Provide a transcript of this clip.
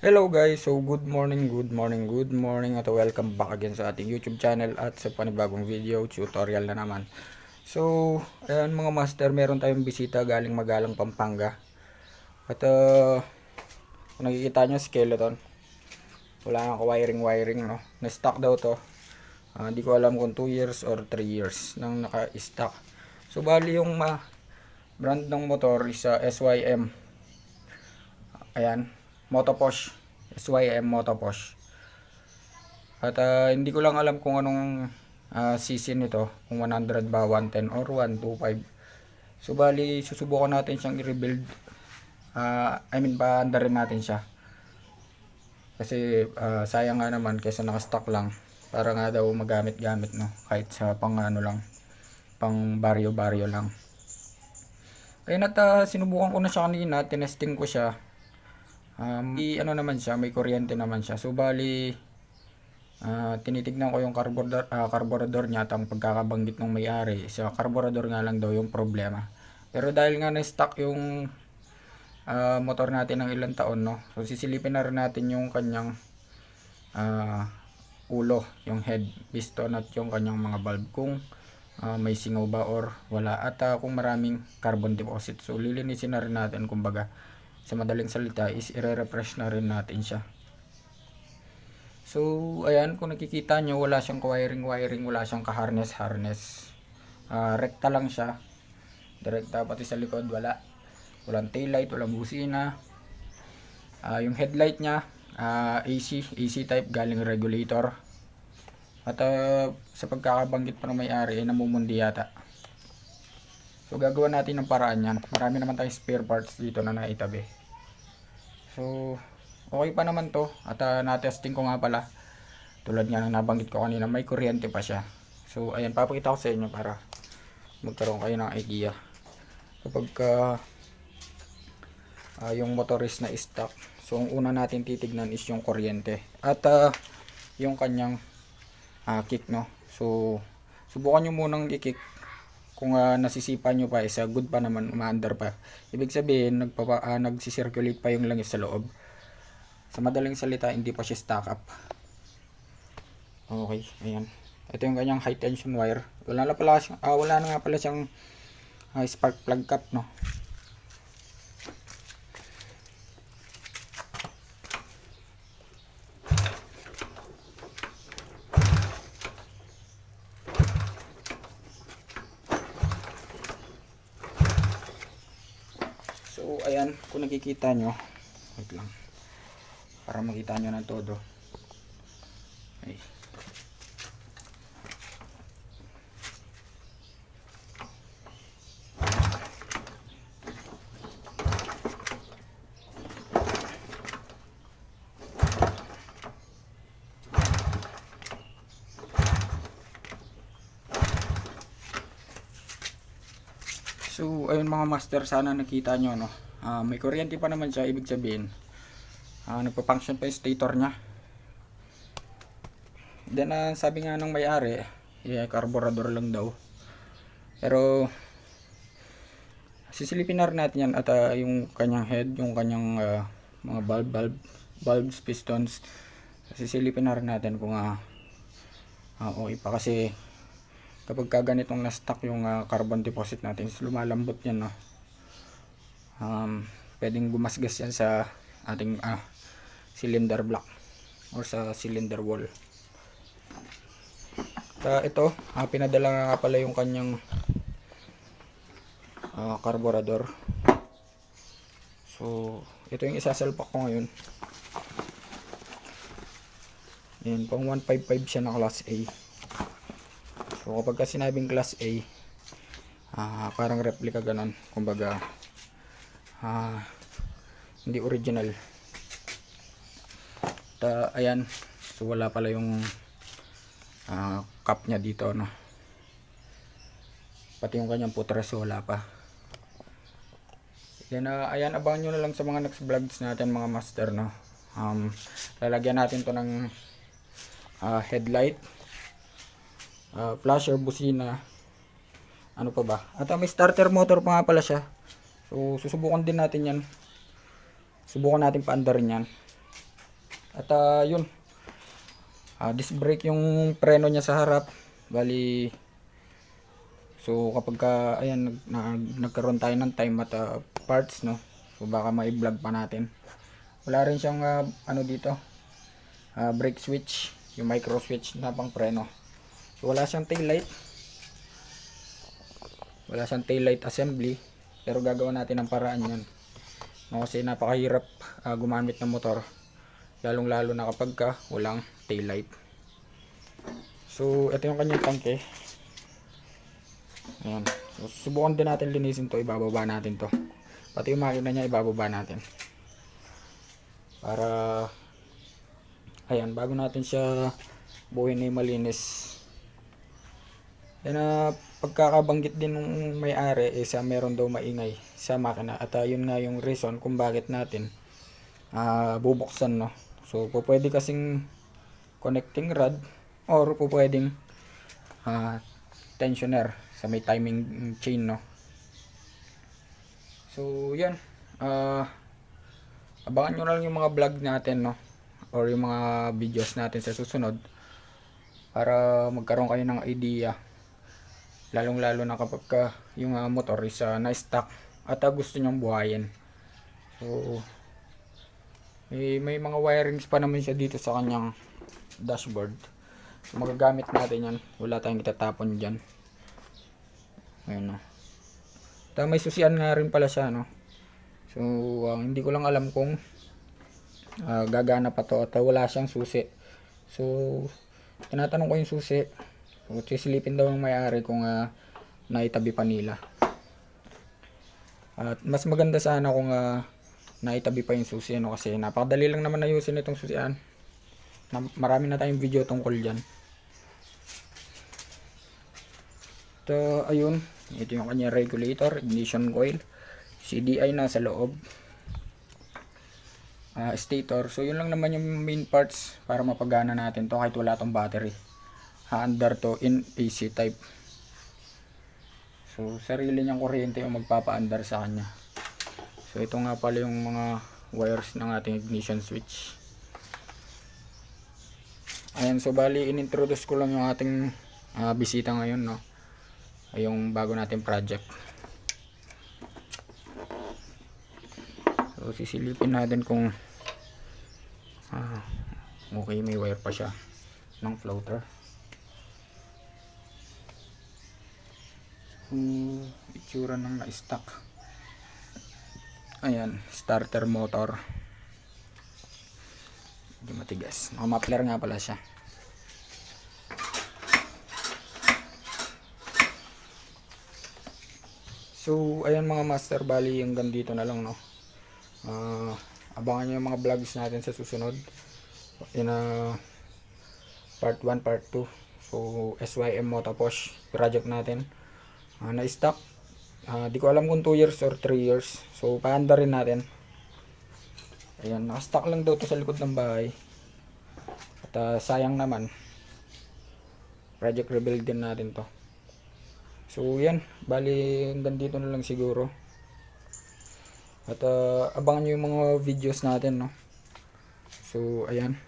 Hello guys, so good morning, good morning, good morning at welcome back again sa ating YouTube channel at sa panibagong video, tutorial na naman. So, ayan mga master, meron tayong bisita galing Magalang Pampanga. At uh, kung nakikita nyo, skeleton. Wala nang wiring-wiring, no? Na-stock daw to. Ah, Hindi ko alam kung 2 years or 3 years nang naka-stock. So, bali yung ma brand ng motor is ah, SYM. Ayan, Motoposh. SYM Motoposh. At ah, hindi ko lang alam kung anong ah, CC nito, kung 100 ba, 110 or 125. So bali, susubukan natin siyang i-rebuild. Ah, I mean, paandarin natin siya. Kasi ah, sayang nga naman kaysa naka-stock lang. Para nga daw magamit-gamit, no? Kahit sa pang ano lang, pang baryo-baryo lang. Kaya nat ah, sinubukan ko na siya kanina, tinesting ko siya. Um, i ano naman siya, may kuryente naman siya. So bali ah, tinitignan ko yung carburetor, ah, carburetor niya at ang pagkakabanggit ng may-ari. Sa carburetor nga lang daw yung problema. Pero dahil nga na-stock yung ah, motor natin ng ilang taon, no? So sisilipin na rin natin yung kanyang ah, ulo, yung head piston at yung kanyang mga valve kung ah, may singaw ba or wala at ah, kung maraming carbon deposit. So lilinisin na rin natin kumbaga sa madaling salita is ire-refresh na rin natin siya. So, ayan, kung nakikita nyo, wala siyang wiring-wiring, wala siyang ka-harness-harness. Ah, rekta lang siya. Direkta, pati sa likod, wala. Walang taillight, walang busina. Ah, yung headlight niya, ah, AC, AC type, galing regulator. At ah, sa pagkakabanggit pa ng may-ari, eh, namumundi yata. So, gagawa natin ng paraan yan. Marami naman tayong spare parts dito na naitabi. So, okay pa naman to. At uh, na-testing ko nga pala. Tulad nga ng nabanggit ko kanina, may kuryente pa siya. So, ayan, papakita ko sa inyo para magkaroon kayo ng idea. Kapag ka ah, yung motor is na stock. So, ang una natin titignan is yung kuryente. At ah, yung kanyang ah, kick, no? So, subukan nyo munang i-kick kung ah, nasisipa nyo pa isa good pa naman umaandar pa. Ibig sabihin nagpapa, ah, nagsisirculate pa yung langis sa loob. Sa madaling salita hindi pa siya stock up. Okay ayan. Ito yung kanyang high tension wire. Wala na pala siyang, ah, wala na nga pala siyang ah, spark plug cap no So, ayan, kung nakikita nyo, wait lang, para makita nyo ng todo. Ay. So, ayun mga master, sana nakita nyo, no? Ah, may kuryente pa naman siya, ibig sabihin, ah, nagpa-function pa yung stator niya. Then, ah, sabi nga ng may-ari, yeah, carburetor lang daw. Pero, sisilipin na natin yan at ah, yung kanyang head, yung kanyang ah, mga valve, valve, valves, pistons, sisilipin na natin kung ah, ah, okay pa kasi kapag ka ganitong na-stock yung ah, carbon deposit natin lumalambot yan no um, pwedeng gumasgas yan sa ating ah, cylinder block or sa cylinder wall. Ta ito ah, pinadala nga pala yung kanyang ah, carburetor. So ito yung isasalpak ko ngayon. Yan pang 155 siya na class A. So kapag ka sinabing class A, ah, parang replica ganon, kumbaga ah, hindi original. Ta ayan, so wala pala yung ah, cup niya dito no. Pati yung kanyang putres wala pa. Then ah, ayan abangan nyo na lang sa mga next vlogs natin mga master no. Um, lalagyan natin to ng ah, headlight uh, flasher, busina, ano pa ba? At uh, may starter motor pa nga pala siya. So, susubukan din natin yan. Subukan natin paandarin yan. At ah, yun. Ah, disc brake yung preno niya sa harap. Bali So kapag ka ayan nag, nag- nagkaroon tayo ng time at ah, parts no. So baka mai-vlog pa natin. Wala rin siyang ah, ano dito. ah, brake switch, yung micro switch na pang preno. So wala siyang tail light. Wala siyang tail light assembly, pero gagawa natin ng paraan 'yon. No, kasi napakahirap ah, gumamit ng motor. Lalong lalo na kapag ka walang tail light. So, ito yung kanyang tangke. Ayan. So, subukan din natin linisin to. Ibababa natin to. Pati yung makina niya, ibababa natin. Para, ayan, bago natin siya buuin na malinis. Yan na pagkakabanggit din ng may-ari is ah, meron daw maingay sa makina. At ah, yun nga yung reason kung bakit natin ah, bubuksan, no. So, po pwede kasing connecting rod or po pwedeng ah, tensioner sa may timing chain no so yan ah abangan nyo na lang yung mga vlog natin no or yung mga videos natin sa susunod para magkaroon kayo ng idea lalong lalo na kapag ka yung ah, motor is ah, na-stock at ah, gusto nyong buhayin so may, may mga wirings pa naman siya dito sa kanyang dashboard So, magagamit natin yan. Wala tayong itatapon dyan. Ayun no. Tapos may susian nga rin pala siya no. So ah, hindi ko lang alam kung ah, gagana pa to at wala siyang susi. So tinatanong ko yung susi. So sisilipin daw ng may-ari kung ah, naitabi pa nila. At mas maganda sana kung ah, naitabi pa yung susi ano kasi napakadali lang naman ayusin itong susian. Na, marami na tayong video tungkol dyan. Ito, ayun. Ito yung kanya regulator, ignition coil. CDI na sa loob. Ah, stator. So, yun lang naman yung main parts para mapagana natin to kahit wala tong battery. Ha-under to in AC type. So, sarili niyang kuryente yung magpapa-under sa kanya. So, ito nga pala yung mga wires ng ating ignition switch. Ayan, so bali inintroduce ko lang yung ating ah, bisita ngayon, no. Yung bago nating project. So sisilipin natin kung ah, okay may wire pa siya ng floater. Hmm, itsura ng na-stock. Ayan, starter motor. Hindi matigas. Naka-muffler nga pala siya. So, ayan mga master, bali hanggang dito na lang, no. Ah, abangan nyo yung mga vlogs natin sa susunod. In a part 1, part 2. So, SYM Motoposh project natin. Ah, na-stock. Ah, di ko alam kung 2 years or 3 years. So, paanda rin natin. Ayan, nakastock lang daw to sa likod ng bahay. At ah, sayang naman. Project rebuild din natin to. So yan, bali hanggang dito na lang siguro. At ah, abangan nyo yung mga videos natin, no. So ayan.